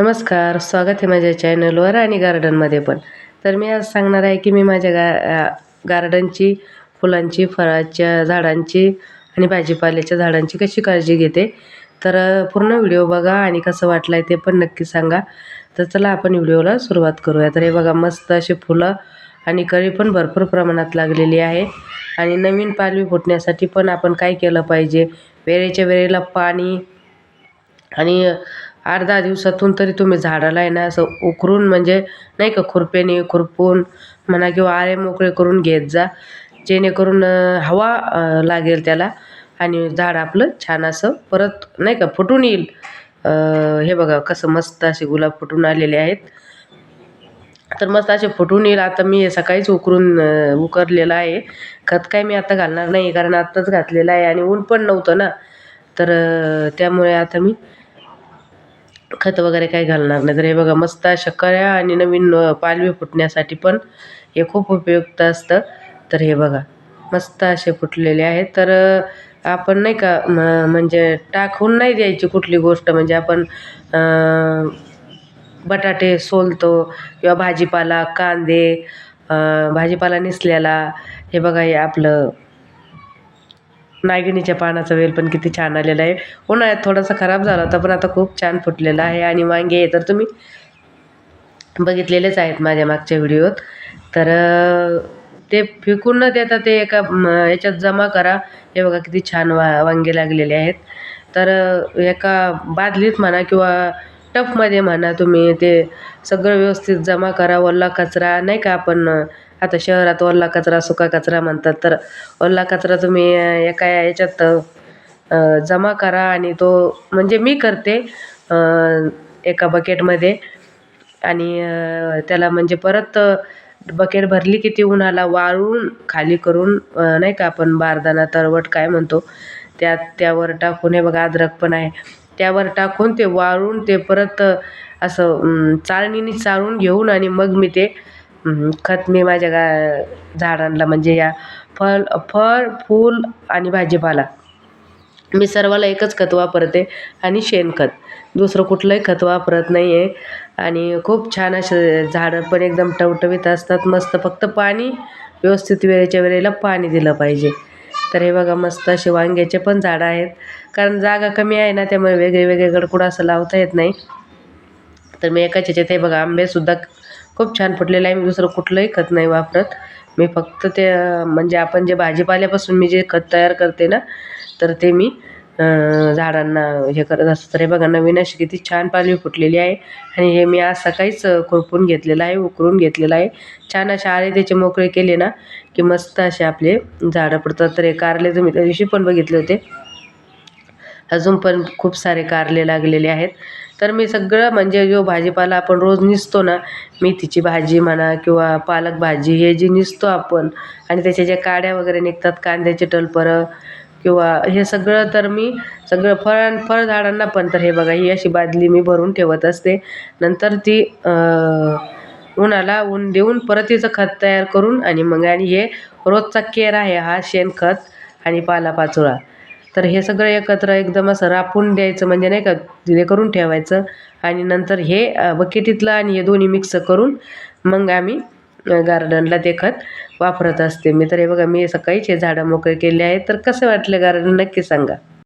नमस्कार स्वागत आहे माझ्या चॅनलवर आणि गार्डनमध्ये पण. तर मी आज सांगणार आहे की मी माझ्या गा गार्डनची फुलांची फळाच्या झाडांची आणि भाजीपाल्याच्या झाडांची कशी काळजी घेते तर पूर्ण व्हिडिओ बघा आणि कसं वाटलं आहे ते पण नक्की सांगा. तर चला आपण व्हिडिओला सुरुवात करूया. तर हे बघा मस्त अशी फुलं आणि कळी पण भरपूर प्रमाणात लागलेली आहे. आणि नवीन पालवी फुटण्यासाठी पण आपण काय केलं पाहिजे? वेळेच्या वेळेला पाणी आणि आठ दहा दिवसातून तरी तुम्ही झाडाला आहे ना असं उकरून म्हणजे नाही का खुरप्याने खुरपून म्हणा किंवा आळे मोकळे करून घेत जा. जेणेकरून हवा लागेल त्याला आणि झाड आपलं छान असं परत नाही का फुटून येईल. हे बघा कसं मस्त असे गुलाब फुटून आलेले आहेत. तर मस्त असे फुटून येईल. आता मी सकाळीच उकरून उकरलेलं आहे. खत काय मी आता घालणार नाही कारण आत्ताच घातलेलं आहे आणि ऊन पण नव्हतं ना. तर त्यामुळे आता मी खत वगैरे काही घालणार नाही. तर हे बघा मस्त अशा कळ्या आणि नवीन पालवी फुटण्यासाठी पण हे खूप उपयुक्त असतं. तर हे बघा मस्त असे फुटलेले आहेत. तर आपण नाही का म्हणजे टाकून नाही द्यायची कुठली गोष्ट. म्हणजे आपण बटाटे सोलतो किंवा भाजीपाला कांदे भाजीपाला निसल्याला हे बघा हे आपलं नागिनीच्या पानाचा वेल पण किती छान आलेला आहे. उन्हाळ्यात थोडासा खराब झाला होता पण आता खूप छान फुटलेला आहे आणि वांगे आहे तर तुम्ही बघितलेलेच आहेत माझ्या मागच्या व्हिडिओत. तर ते फेकून न देता ते एका याच्यात जमा करा. हे बघा किती छान वा वांगे लागलेले आहेत. तर एका बादलीत म्हणा किंवा टपमध्ये म्हणा तुम्ही ते सगळं व्यवस्थित जमा करा. ओला कचरा नाही का आपण आता शहरात ओला कचरा सुका कचरा म्हणतात. तर ओला कचरा तुम्ही एका याच्यात जमा करा आणि तो म्हणजे मी करते एका बकेटमध्ये. आणि त्याला म्हणजे परत बकेट भरली की ती उन्हाला वाळून खाली करून नाही का आपण बारदाना तरवट काय म्हणतो त्यात त्यावर टाकून हे बघा अद्रक पण आहे. त्यावर टाकून ते वाळून ते परत असं चाळणीने चाळून घेऊन आणि मग मी ते खत मी माझ्या गा झाडांना म्हणजे या फळ फळ फूल आणि भाजीपाला. मी सर्वाला एकच खत वापरते आणि शेणखत. दुसरं कुठलंही खत वापरत नाही आहे आणि खूप छान असे झाडं पण एकदम टवटवीत असतात. मस्त फक्त पाणी व्यवस्थित वेळेच्या वेळेला पाणी दिलं पाहिजे. तर हे बघा मस्त असे वांग्याचे पण झाडं आहेत. कारण जागा कमी आहे ना त्यामुळे वेगळे वेगळे गडकुड असं लावता येत नाही. तर मी एकाच ह्याच्यात हे बघा आंबेसुद्धा खूप छान फुटलेलं आहे. मी दुसरं कुठलंही खत नाही वापरत. मी फक्त ते म्हणजे आपण जे भाजीपाल्यापासून मी जे खत तयार करते ना तर ते मी झाडांना हे करत असतं. तर हे बघा नवीन अशी किती छान पालवी फुटलेली आहे. आणि हे मी आज सकाळीच खुरपून घेतलेलं आहे उकरून घेतलेलं आहे. छान असे आळे त्याचे मोकळे केले ना की मस्त असे आपले झाडं पडतात. तर हे कारले तुम्ही त्या दिवशी पण बघितले होते. अजून पण खूप सारे कारले लागलेले आहेत. तर मी सगळं म्हणजे जो भाजीपाला आपण रोज निसतो ना मेथीची भाजी म्हणा किंवा पालक भाजी हे जी निसतो आपण आणि त्याच्या ज्या काड्या वगैरे निघतात कांद्याचे टलपरं किंवा हे सगळं तर मी सगळं फळ फळझाडांना पण तर हे बघा ही अशी बादली मी भरून ठेवत असते. नंतर ती उन्हाला ऊन देऊन परत तिचं खत तयार करून आणि मग आणि हे रोजचा केर आहे हा शेणखत आणि पालापाचोळा. तर हे सगळं एकत्र एकदम असं रापून द्यायचं म्हणजे नाही का हे करून ठेवायचं. आणि नंतर हे बकेटीतलं आणि हे दोन्ही मिक्स करून मग आम्ही गार्डनला ते खत वापरत असते. मी तर हे बघा मी सकाळीच हे झाडं मोकळे केले आहेत. तर कसं वाटलं गार्डन? नक्की सांगा.